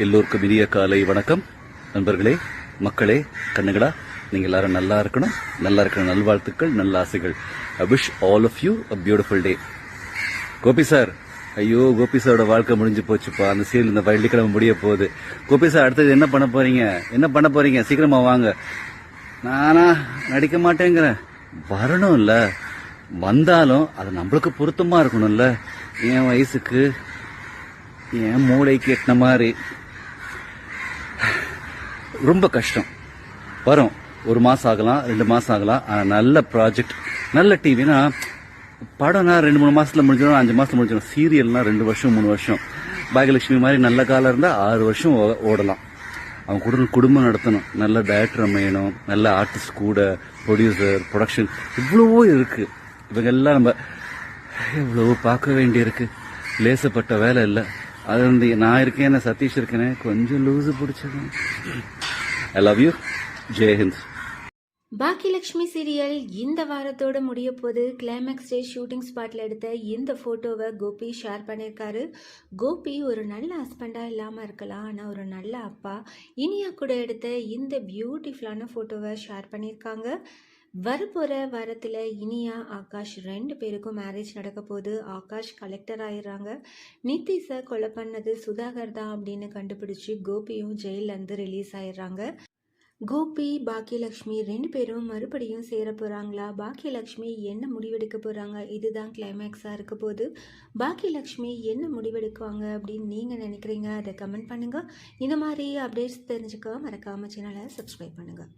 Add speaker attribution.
Speaker 1: எல்லோருக்கும் இனிய காலை வணக்கம். நண்பர்களே மக்களே கண்ணுங்களா நீங்க எல்லாரும் நல்லா இருக்கணும். நல்லா இருக்கிற நல்வாழ்த்துக்கள் நல்ல ஆசைகள் I wish all of you a beautiful day Gopi sir ஐயோ கோபி சாரோட வாழ்க்கை முடிஞ்சு போச்சுப்பா. அந்த சீரியல் இந்த வெள்ளிக்கிழமை முடிய போகுது. கோபி சார் அடுத்தது என்ன பண்ண போறீங்க? என்ன பண்ண போறீங்க? சீக்கிரமா வாங்க. நானா நடிக்க மாட்டேங்கிறேன். வரணும் வந்தாலும் அது நம்மளுக்கு பொருத்தமா இருக்கணும்ல. என் வயசுக்கு என் மூளை எட்டின மாதிரி. ரொம்ப கஷ்டம். வரும். ஒரு மாசம் ஆகலாம் ரெண்டு மாசம் ஆகலாம். ஆனால் நல்ல ப்ராஜெக்ட் நல்ல டிவினா படம்னா ரெண்டு மூணு மாசத்துல முடிஞ்சிடும் அஞ்சு மாசத்துல முடிஞ்சிடும். சீரியல்னா ரெண்டு வருஷம் மூணு வருஷம். பாகியலட்சுமி மாதிரி நல்ல காலம் இருந்தா ஆறு வருஷம் ஓடலாம். அவங்க கூட குடும்பம் நடத்தணும். நல்ல டைரக்டர் அமையணும். நல்ல ஆர்டிஸ்ட் கூட ப்ரொடியூசர் ப்ரொடக்ஷன் இவ்வளவோ இருக்கு. இவங்க எல்லாம் நம்ம எவ்வளவோ பார்க்க வேண்டியிருக்கு. லேசப்பட்ட வேலை இல்லை. அது வந்து நான் இருக்கேன் சதீஷ் இருக்கேனே கொஞ்சம் லூசு பிடிச்சது I love you Jaihind
Speaker 2: Bhagyalakshmi serial இந்த வாரத்தோட முடிய போது கிளைமேக்ஸ் டே ஷூட்டிங் ஸ்பாட்டில் எடுத்த இந்த ஃபோட்டோவை கோபி ஷேர் பண்ணியிருக்காரு. கோபி ஒரு நல்ல ஹஸ்பண்டாக இல்லாமல் இருக்கலாம். ஆனால் ஒரு நல்ல அப்பா. இனியா கூட எடுத்த இந்த பியூட்டிஃபுல்லான ஃபோட்டோவை ஷேர் பண்ணியிருக்காங்க. வரப்போகிற வாரத்தில் இனியா ஆகாஷ் ரெண்டு பேருக்கும் மேரேஜ் நடக்க போது ஆகாஷ் கலெக்டர் ஆயிடுறாங்க. நிதிஷை கொலை பண்ணது சுதாகர் தான் அப்படின்னு கண்டுபிடிச்சி கோபியும் ஜெயிலேருந்து ரிலீஸ் ஆயிடுறாங்க. கோபி பாக்கியலக்ஷ்மி ரெண்டு பேரும் மறுபடியும் சேர போகிறாங்களா பாக்கியலக்ஷ்மி என்ன முடிவெடுக்க போகிறாங்க இதுதான் கிளைமேக்ஸாக இருக்க போது பாக்கியலக்ஷ்மி என்ன முடிவெடுக்குவாங்க அப்படின்னு நீங்கள் நினைக்கிறீங்க? அதை கமெண்ட் பண்ணுங்கள் இந்த மாதிரி அப்டேட்ஸ் தெரிஞ்சுக்க மறக்காமல் சேனலை சப்ஸ்கிரைப் பண்ணுங்கள்